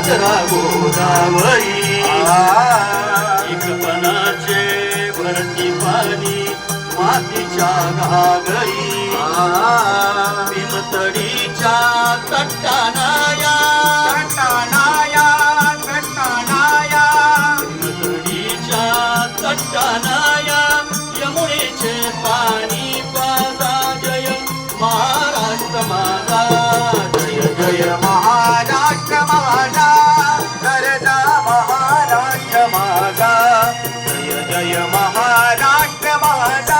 भद्रा गोदावरी एकपणाचे भरती पाणी मातीच्या घागरी. भीमतडीच्या तट्टानाया. तट्टानाया तट्टानाया. भीमतडीच्या तट्टानाया. यमुनेचे पाणी पादा जय महाराष्ट्र माता महाराष्ट्र माझा. जय जय महाराष्ट्र माता